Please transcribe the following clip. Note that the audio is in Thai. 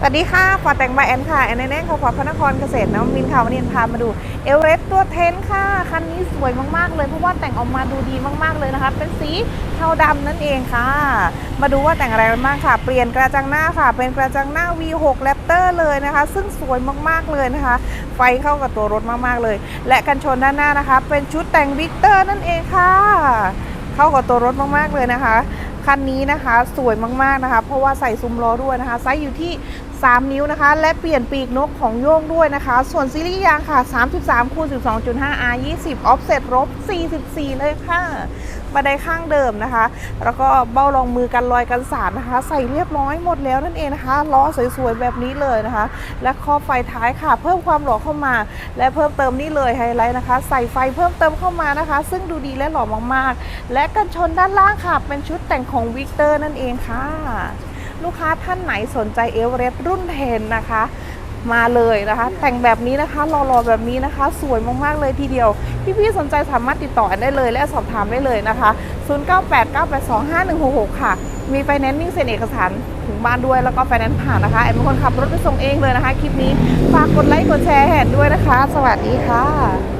สวัสดีค่ะฟอแต่งบายแอนค่ะ แอนแนแอนค่ะฟอพระนครเกษตรนวมินทร์ค่ะวันนี้พามาดูเอเวอเรสต์ตัวเทนค่ะ คันนี้สวยมากๆเลย เพราะว่าแต่งออกมาดูดีมากๆเลยนะคะ เป็นสีเทาดำนั่นเองค่ะ มาดูว่าแต่งอะไรกันบ้างค่ะ เปลี่ยนกระจังหน้าค่ะ เป็นกระจังหน้า V6 Raptor เลยนะคะ ซึ่งสวยมากๆเลยนะคะ ไฟเข้ากับตัวรถมากๆเลย และกันชนด้านหน้านะคะ เป็นชุดแต่งวิกเตอร์นั่นเองค่ะ เข้ากับตัวรถมากๆเลยนะคะคันนี้นะคะสวยมากๆนะคะ เพราะว่าใส่ซุ้มล้อด้วยนะคะไซส์อยู่ที่ 3 นิ้วนะคะ และเปลี่ยนปีกนกของโย่งด้วยนะคะ ส่วนซีรีส์ยางค่ะ 33คูณ12.5 R 20 offset ลบ44 เลยค่ะบันไดข้างเดิมนะคะ แล้วก็เบ้ารองมือกันรอยกันสาดนะคะ ใส่เรียบร้อยหมดแล้วนั่นเองนะคะ ล้อสวยๆแบบนี้เลยนะคะ และครอบไฟท้ายค่ะ เพิ่มความหล่อเข้ามา และเพิ่มเติมนี่เลยไฮไลท์นะคะ ใส่ไฟเพิ่มเติมเข้ามานะคะ ซึ่งดูดีและหล่อมากๆ และกันชนด้านล่างค่ะ เป็นชุดแต่งของวิกเตอร์นั่นเองค่ะ ลูกค้าท่านไหนสนใจเอเวอเรสต์รุ่นเทนนะคะ มาเลยนะคะ แต่งแบบนี้นะคะรอๆแบบนี้นะคะ สวยมากๆเลยทีเดียว พี่ๆสนใจสามารถติดต่อได้เลย และสอบถามได้เลยนะคะ 0989825166 ค่ะ มีไฟแนนซ์นิ่งเซ็นเอกสารถึงบ้านด้วยแล้วก็ไฟแนนซ์ผ่านนะคะแอนเป็นคนขับรถไปส่งเองเลยนะคะคลิปนี้ฝากกดไลค์กดแชร์แหนด้วยนะคะ สวัสดีค่ะ